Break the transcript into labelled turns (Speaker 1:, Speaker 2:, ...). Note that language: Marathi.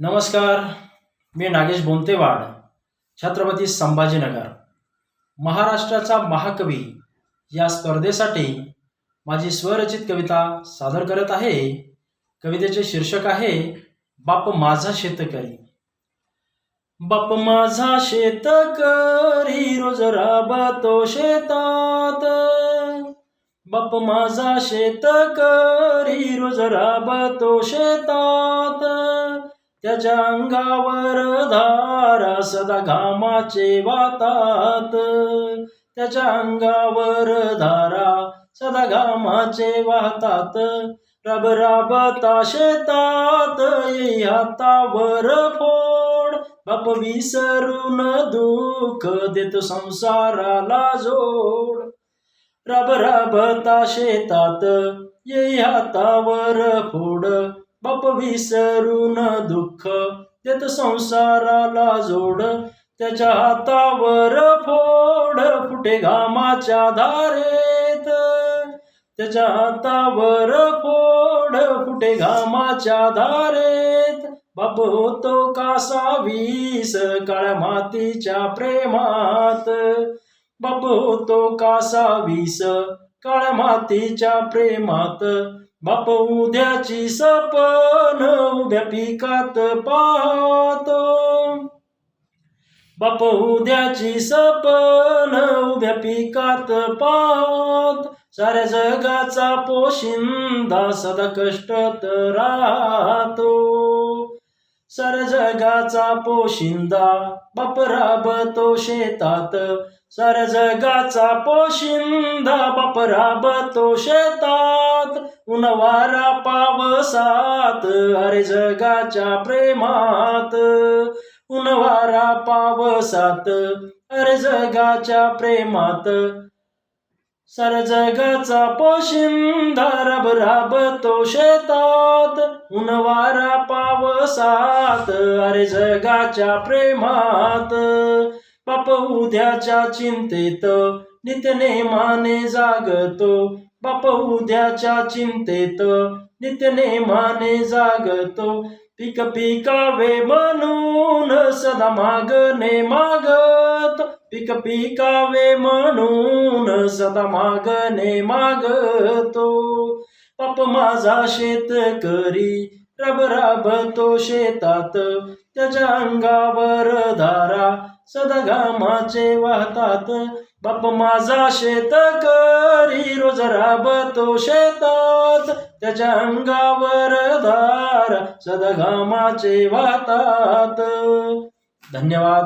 Speaker 1: नमस्कार मी नागेश बोंतेवाड छत्रपती संभाजीनगर. महाराष्ट्राचा महाकवी या स्पर्धेसाठी माझी स्वरचित कविता सादर करत आहे. कवितेचे शीर्षक आहे बाप माझा शेतकरी. बाप माझा शेतकरी रोज राबतो शेतात. बाप माझा शेतकरी रोज राबतो शेतात. त्याच्या अंगावर धारा सदा घामाचे वातात. त्याच्या अंगावर धारा सदा घामाचे वाहतात. रब राबता शेतात हातावर फोड. बाप विसरून दुःख देतो संसाराला जोड. रब राबता शेतात येई हातावर फोड. बाप विसरून दुःख देत संसाराला जोड त्याच्या हातावर फोड फुटे घामाच्या धारेत. त्याच्या हातावर फोड फुटे घामाच्या धारेत. बाप होतो कासा वीस काळ्या मातीच्या प्रेमात. बाप होतो कासा वीस काळ्या मातीच्या प्रेमात. बाप उद्याची सपन उभ्या पिकात पाहतो. बाप उद्याची सपन उभ्या पिकात पाहत. साऱ्या जगाचा पोशिंदा सदा कष्टत राहतो. साऱ्या जगाचा पोशिंदा बाप राबतो शेतात. साऱ्या जगाचा पोशिंदा बाप राबतो शेतात. उन्हावारा पावसात अरे जगाच्या प्रेमात. उन्हावारा पावसात अरे जगाच्या प्रेमात. सर जगाचा पोशिंदा रब राबतो शेतात. उन्हावारा पावसात अरे जगाच्या प्रेमात. बाप उद्याच्या चिंतेत माने जागतो. बाप उद्याच्या चिंतेत माने जागतो. पिक पिकावे म्हणून सदा मागणे मागत. पिक पिकावे म्हणून सदा मागणे मागतो. बाप माझा शेतकरी रब राबतो शेतात त्याच्या अंगावर धारा सदा घामाचे वाहतात. बाप माझा शेतकरी रोज राबतो शेतात त्याच्या अंगावर धारा सदा घामाचे वाहतात. धन्यवाद.